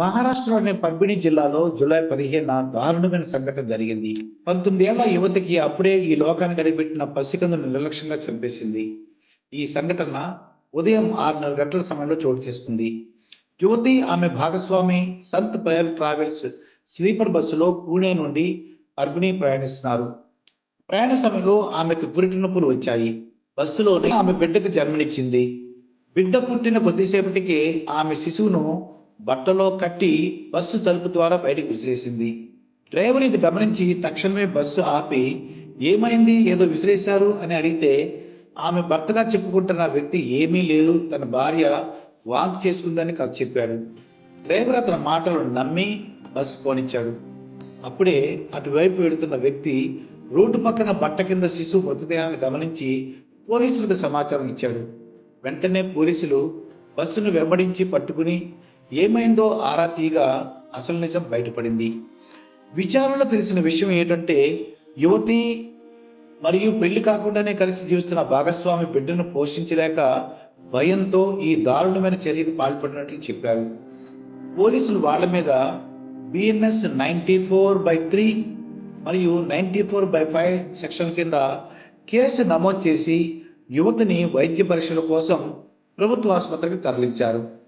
మహారాష్ట్రలోని పర్బిణి జిల్లాలో జూలై పదిహేన దారుణమైన సంఘటన జరిగింది. పంతొమ్మిదేళ్ళ యువతికి అప్పుడే ఈ లోకాన్ని గడిపెట్టిన పసికందును నిర్లక్ష్యంగా చంపేసింది. ఈ సంఘటన ఉదయం ఆరున్నర గంటల సమయంలో చోటు చేసుకుంది. యువతి ఆమె భాగస్వామి సంత్ ప్రయర్ ట్రావెల్స్ స్లీపర్ బస్సులో పూణే నుండి పర్బిణి ప్రయాణిస్తున్నారు. ప్రయాణ సమయంలో ఆమెకు గురిటి నొప్పులు వచ్చాయి. బస్సులోనే ఆమె బిడ్డకు జన్మనిచ్చింది. బిడ్డ పుట్టిన కొద్దిసేపటికి ఆమె శిశువును బట్టలో కట్టి బస్సు తలుపు ద్వారా బయటకు విసిరేసింది. డ్రైవర్ ఇది గమనించి తక్షణమే బస్సు ఆపి ఏమైంది? ఏదో విసిరేశారు? అని అడిగితే ఆమె భర్తగా చెప్పుకుంటున్న వ్యక్తి ఏమీ లేదు. తన భార్య వాంతి చేసుకుందని కథ చెప్పాడు. డ్రైవర్ అతని మాటలను నమ్మి బస్సు పోనిచ్చాడు అప్పుడే అటువైపు వెళుతున్న వ్యక్తి రోడ్డు పక్కన బట్ట కింద శిశువు మృతదేహాన్ని గమనించి పోలీసులకు సమాచారం ఇచ్చాడు. వెంటనే పోలీసులు బస్సును వెంబడించి పట్టుకుని ఏమైందో ఆరా తీగా అసలు నిజం బయటపడింది. విచారణలో తెలిసిన విషయం ఏంటంటే యువతి మరియు పెళ్ళి కాకుండానే కలిసి జీవిస్తున్న భాగస్వామి బిడ్డను పోషించలేక భయంతో ఈ దారుణమైన చర్యకు పాల్పడినట్లు చెప్పారు. పోలీసులు వాళ్ళ మీద BNS ninety four by three మరియు ninety four by five section కింద కేసు నమోదు చేసి యువతిని వైద్య పరీక్షల కోసం ప్రభుత్వ ఆసుపత్రికి తరలించారు.